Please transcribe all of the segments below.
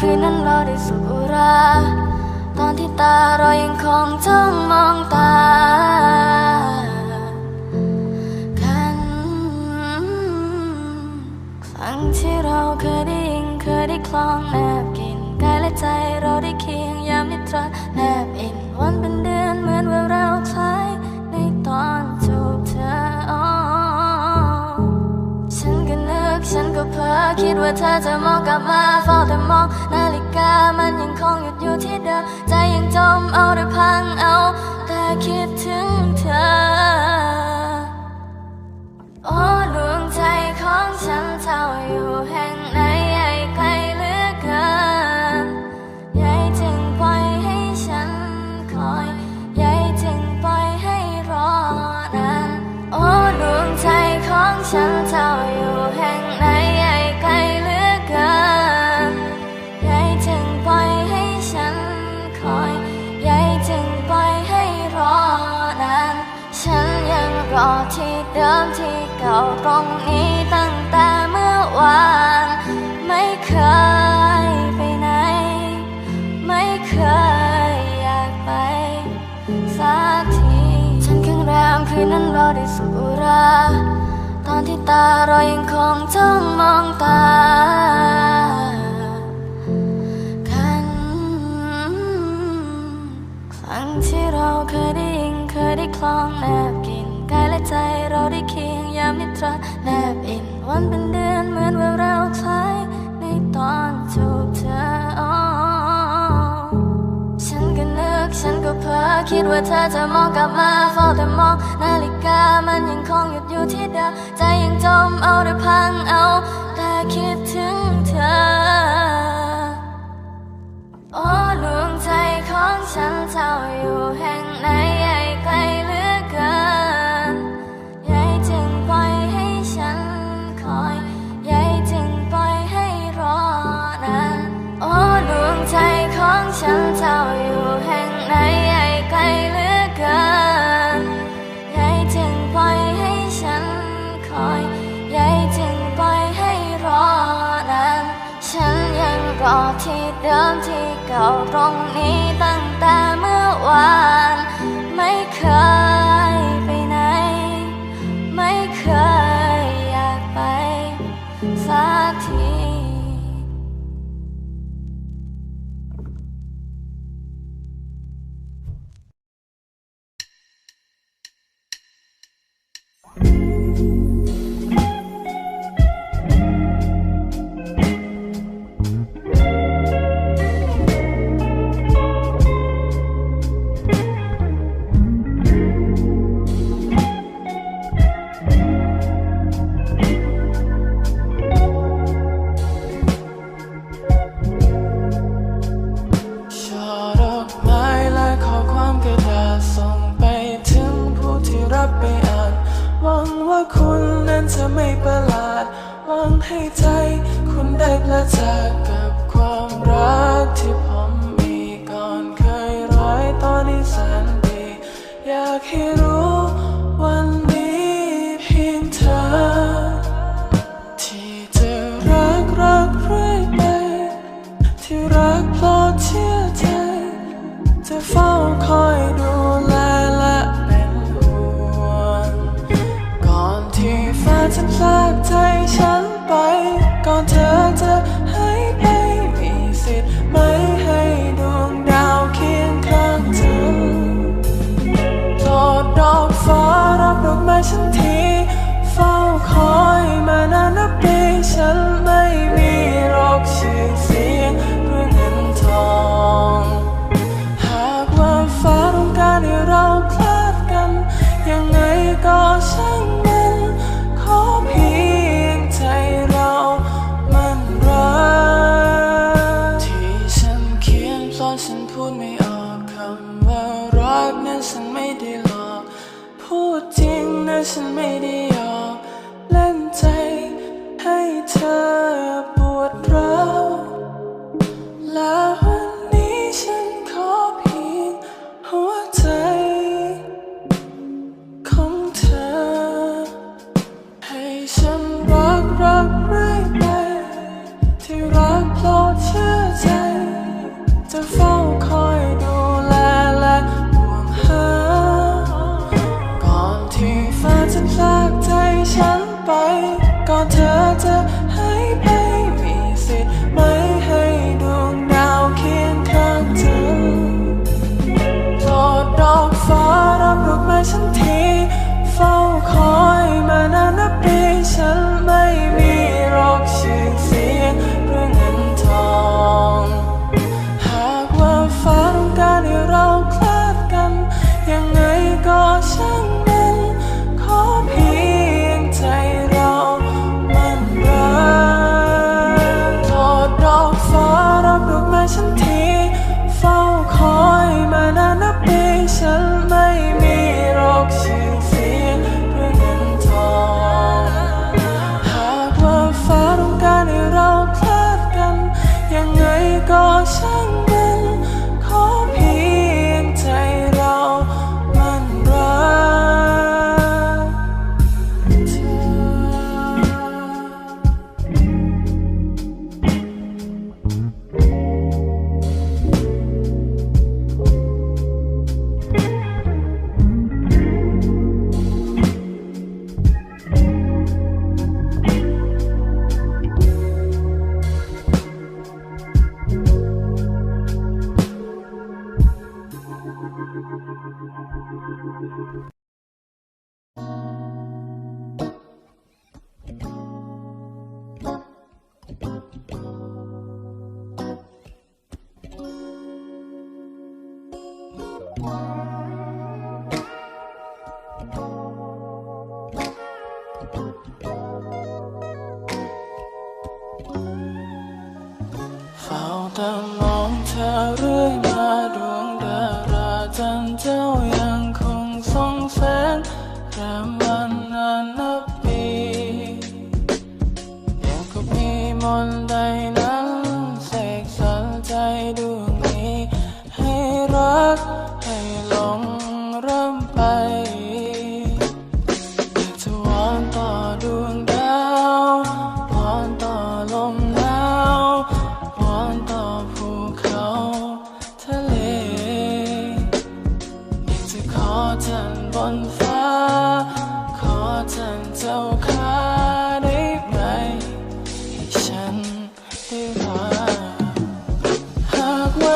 คืนนั้นเราได้สุบรา ตอนที่ตาเรายังคงจ้องมองตากันครั้งที่เราเคยได้ยินเคยได้คลองแนบกินกายและใจเราได้เคียงยามนิทราแนบ คิดว่าเธอจะมองกลับมาเฝ้าแต่มอง นาฬิกามันยังคงหยุดอยู่ที่เดิมใจยังจมเอาแต่พังเอา แต่คิดถึงเธอ อที่เดิมที่เก่าตรงนี้ตั้งแต่เมื่อวาน ไม่เคยไปไหน ไม่เคยอยากไป สักที ฉันข้งแรมคืนนั้นเราได้สูบรา ตอนที่ตาเรายังคงจ้องมองตาครั้งที่เราเคยได้ยินเคยได้คลองแนบ ใจเราได้เคียงยามนิทราแนบอินวันเป็นเดือนเหมือนว่าเราคล้ายในตอนจูบเธออ๋อฉันก็นึกฉันก็เพ้อคิดว่าเธอจะมองกลับมาเฝ้าแต่มองนาฬิกามันยังคงหยุดอยู่ที่เดิมใจยังจมเอาแต่พังเอา ดิมที่เก่าตรงนี้ตั้งแต่เมื่อวาน ไม่เคย ว่าคุณนั้นจะไม่ประหลาดหวังให้ใจ คุณได้ประจักษ์กับความรักที่ผมมีก่อนเคยร้ายตอนนี้แสนดี อยากให้รู้วันนี้เพียงเธอ ที่จะรักรักเรื่อยไปที่รักเพราะเชื่อใจจะเฝ้ ก็ เฝ้าแต่มองเธอเรื่อย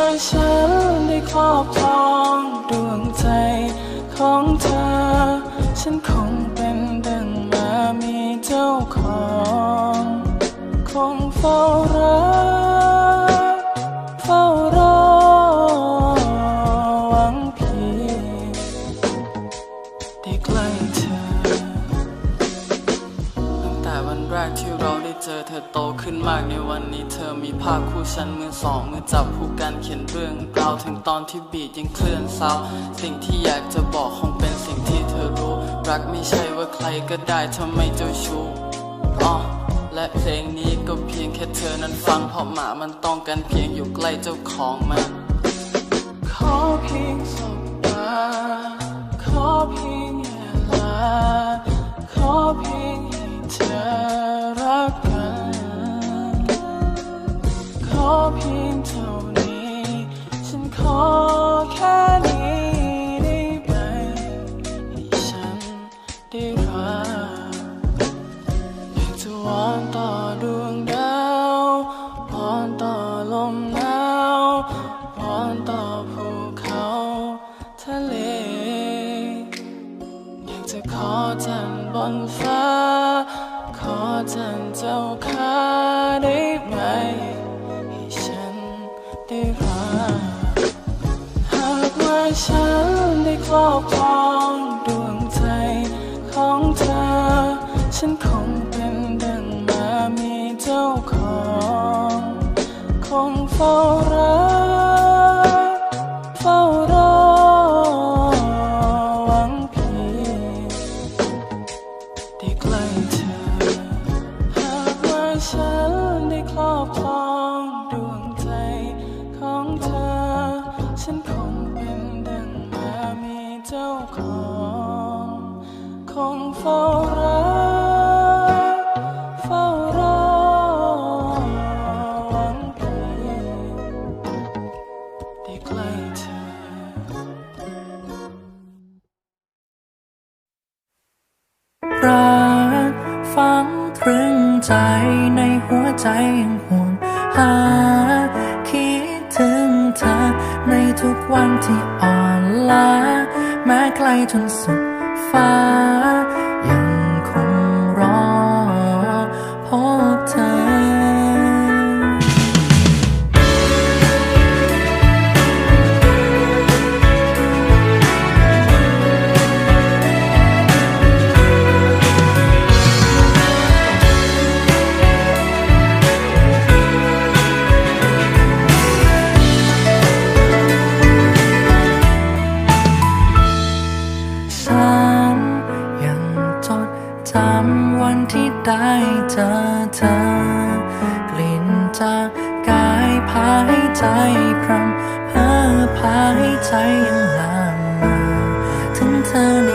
ากว่าฉันได้ครอบครองดวงใจของเธอ ฉันคงเป็นดังมามีเจ้าของ คงเฝ้ารัก โตขึ้นมากในวันนี้เธอมีภาพคู่ฉันมือสองมือจับคู่กันเขียนเรื่องราวถึงตอนที่บีดยังเคลื่อนเศร้าสิ่งที่อยากจะบอกคงเป็นสิ่งที่เธอรู้ รักไม่ใช่ว่าใครก็ได้ทำไมเจ้าชู้อ๋อและเพลงนี้ก็เพียงแค่เธอนั้นฟังเพราะหมามันต้องการเพียงอยู่ใกล้เจ้าของมันขอเพียงสบตาขอเพียงเวลาขอเพียง ขอจันบนฟ้า ขอจันเจ้าข้าได้ไหม ให้ฉันได้รักหากว่าฉันได้ครอบครองดวงใจของเธอ ฉันคงเป็นดังมามีเจ้าของ คงเฝ้าร ใจในหัวใจยังห่วงหา คิดถึงเธอ ในทุกวันที่อ่อนล้าแม้ไกลจนสุดฟ้า ยังคงรอพบเธอามวันที่ได้เจอเธอกลิ่นจากกายพาให้ใจพรำเพ้อพาให้ใจยังลางถึงเธอใน